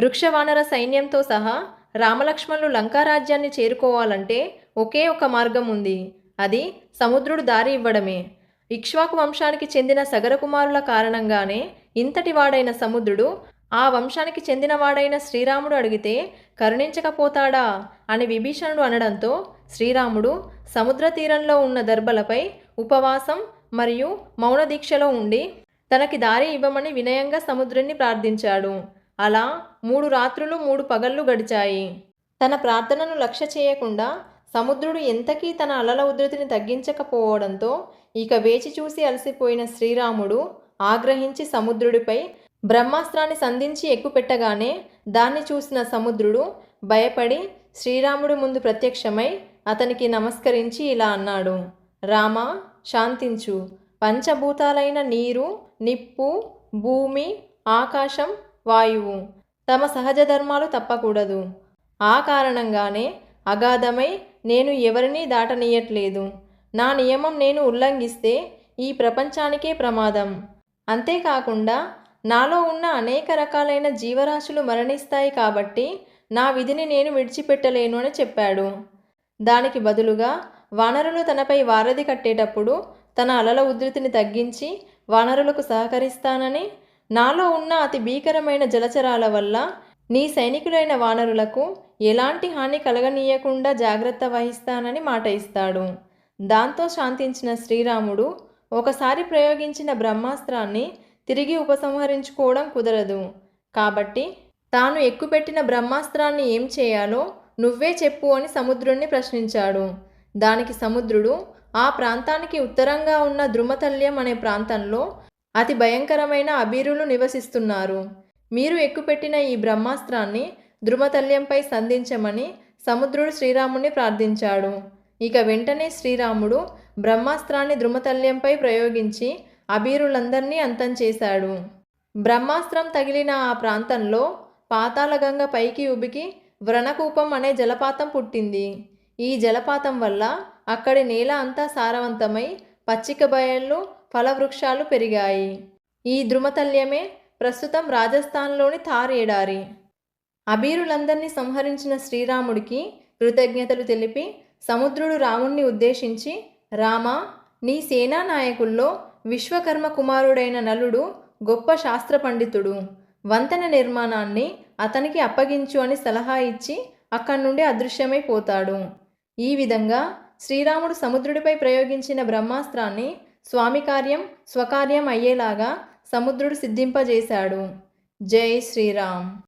వృక్షవానర సైన్యంతో సహా రామలక్ష్మణులు లంకారాజ్యాన్ని చేరుకోవాలంటే ఒకే ఒక మార్గం ఉంది. అది సముద్రుడు దారి ఇవ్వడమే. ఇక్ష్వాకు వంశానికి చెందిన సగరకుమారుల కారణంగానే ఇంతటి వాడైన సముద్రుడు ఆ వంశానికి చెందినవాడైన శ్రీరాముడు అడిగితే కరుణించకపోతాడా? అని విభీషణుడు అనడంతో శ్రీరాముడు సముద్ర తీరంలో ఉన్న దర్భలపై ఉపవాసం మరియు మౌన దీక్షలో ఉండి తనకి దారి ఇవ్వమని వినయంగా సముద్రుణ్ణి ప్రార్థించాడు. అలా మూడు రాత్రులు మూడు పగళ్ళు గడిచాయి. తన ప్రార్థనను లక్ష్య చేయకుండా సముద్రుడు ఎంతకీ తన అలల ఉధృతిని తగ్గించకపోవడంతో ఇక వేచి చూసి అలసిపోయిన శ్రీరాముడు ఆగ్రహించి సముద్రుడిపై బ్రహ్మాస్త్రాన్ని సంధించి ఎక్కుపెట్టగానే దాన్ని చూసిన సముద్రుడు భయపడి శ్రీరాముడు ముందు ప్రత్యక్షమై అతనికి నమస్కరించి ఇలా అన్నాడు. రామ శాంతించు. పంచభూతాలైన నీరు నిప్పు భూమి ఆకాశం వాయువు. తమ సహజ ధర్మాలు తప్పకూడదు. ఆ కారణంగానే అగాధమై నేను ఎవరినీ దాటనీయట్లేదు. నా నియమం నేను ఉల్లంఘిస్తే ఈ ప్రపంచానికే ప్రమాదం. అంతేకాకుండా నాలో ఉన్న అనేక రకాలైన జీవరాశులు మరణిస్తాయి కాబట్టి నా విధిని నేను విడిచిపెట్టలేను అని చెప్పాడు. దానికి బదులుగా వానరులు తనపై వారధి కట్టేటప్పుడు తన అలల ఉధృతిని తగ్గించి వానరులకు సహకరిస్తానని నాలో ఉన్న అతి భీకరమైన జలచరాల వల్ల నీ సైనికులైన వానరులకు ఎలాంటి హాని కలగనీయకుండా జాగ్రత్త వహిస్తానని మాట ఇస్తాడు. దాంతో శాంతించిన శ్రీరాముడు ఒకసారి ప్రయోగించిన బ్రహ్మాస్త్రాన్ని తిరిగి ఉపసంహరించుకోవడం కుదరదు. కాబట్టి తాను ఎక్కుపెట్టిన బ్రహ్మాస్త్రాన్ని ఏం చేయాలో నువ్వే చెప్పు అని సముద్రుణ్ణి ప్రశ్నించాడు. దానికి సముద్రుడు ఆ ప్రాంతానికి ఉత్తరంగా ఉన్న ద్రుమతల్యం అనే ప్రాంతంలో అతి భయంకరమైన అబీరులు నివసిస్తున్నారు. మీరు ఎక్కుపెట్టిన ఈ బ్రహ్మాస్త్రాన్ని ద్రుమతల్యంపై సంధించమని సముద్రుడు శ్రీరాముణ్ణి ప్రార్థించాడు. ఇక వెంటనే శ్రీరాముడు బ్రహ్మాస్త్రాన్ని ద్రుమతల్యంపై ప్రయోగించి అబీరులందరినీ అంతం చేశాడు. బ్రహ్మాస్త్రం తగిలిన ఆ ప్రాంతంలో పాతాళగంగ పైకి ఉబికి వ్రణకూపం అనే జలపాతం పుట్టింది. ఈ జలపాతం వల్ల అక్కడి నేల అంతా సారవంతమై పచ్చిక బయళ్ళు ఫలవృక్షాలు పెరిగాయి. ఈ ద్రుమతల్యమే ప్రస్తుతం రాజస్థాన్లోని థార్ ఏడారి అబీరులందరినీ సంహరించిన శ్రీరాముడికి కృతజ్ఞతలు తెలిపి సముద్రుడు రాముణ్ణి ఉద్దేశించి రామా నీ సేనా నాయకుల్లో విశ్వకర్మ కుమారుడైన నలుడు గొప్ప శాస్త్ర పండితుడు. వంతెన నిర్మాణాన్ని అతనికి అప్పగించు అని సలహా ఇచ్చి అక్కడి నుండి అదృశ్యమైపోతాడు. ఈ విధంగా శ్రీరాముడు సముద్రుడిపై ప్రయోగించిన బ్రహ్మాస్త్రాన్ని స్వామి కార్యం స్వకార్యం అయ్యేలాగా సముద్రుడు సిద్ధింపజేశాడు. జై శ్రీరామ్.